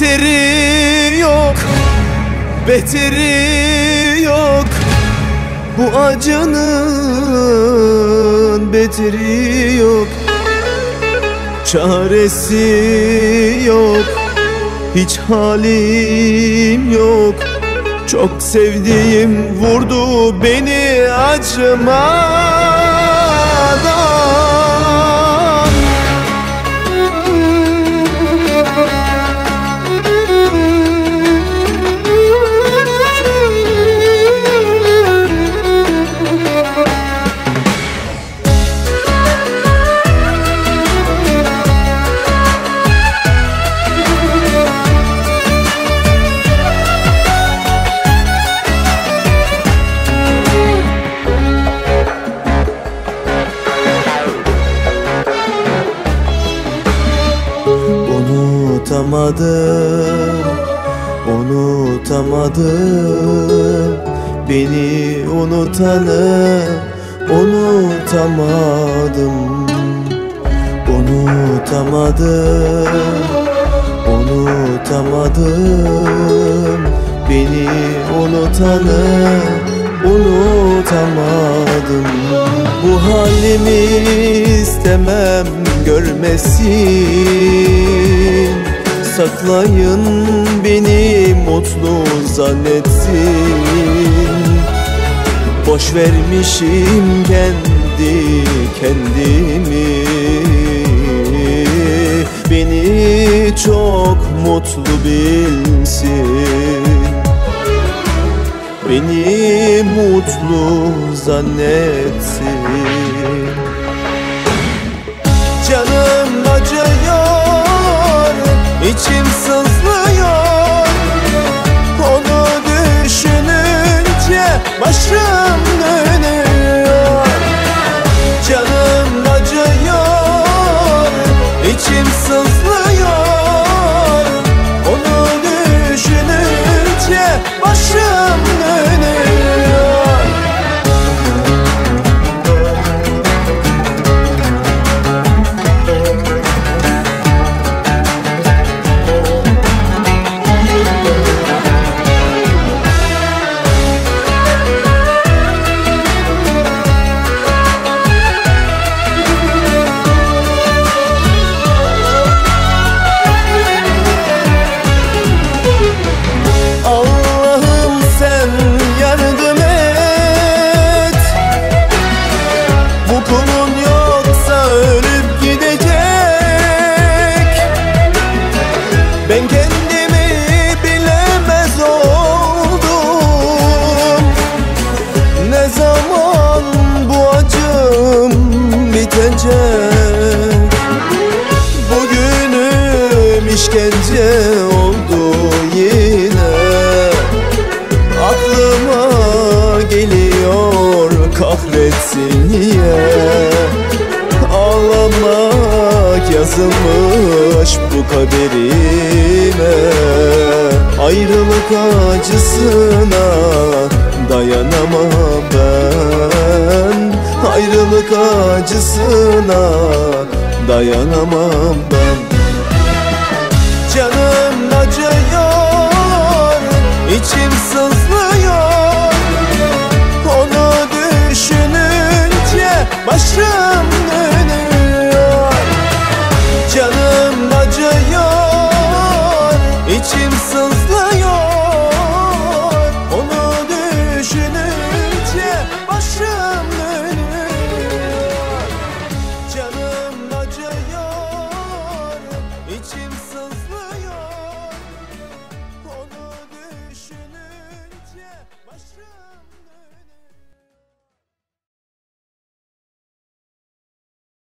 Bederi yok. Beteri yok. Bu acının beteri yok. Çaresi yok. Hiç halim yok. Çok sevdiğim vurdu beni acımadan Unutamadım, unutamadım. Beni unutanı unutamadım. Unutamadım, unutamadım. Beni unutanı unutamadım. Bu halimi istemem görmesin Saklayın beni mutlu zannetsin. Boş vermişim kendi kendimi. Beni çok mutlu bilsin. Beni mutlu zannetsin içim sızlıyor Ben kendimi bilemez oldum. Ne zaman bu acım bitecek? Bugünüm işkence oldu yine. Aklıma geliyor kahretsin niye? Ağlamak yazılmış bu kaderime. Ayrılık acısına dayanamam ben. Ayrılık acısına dayanamam ben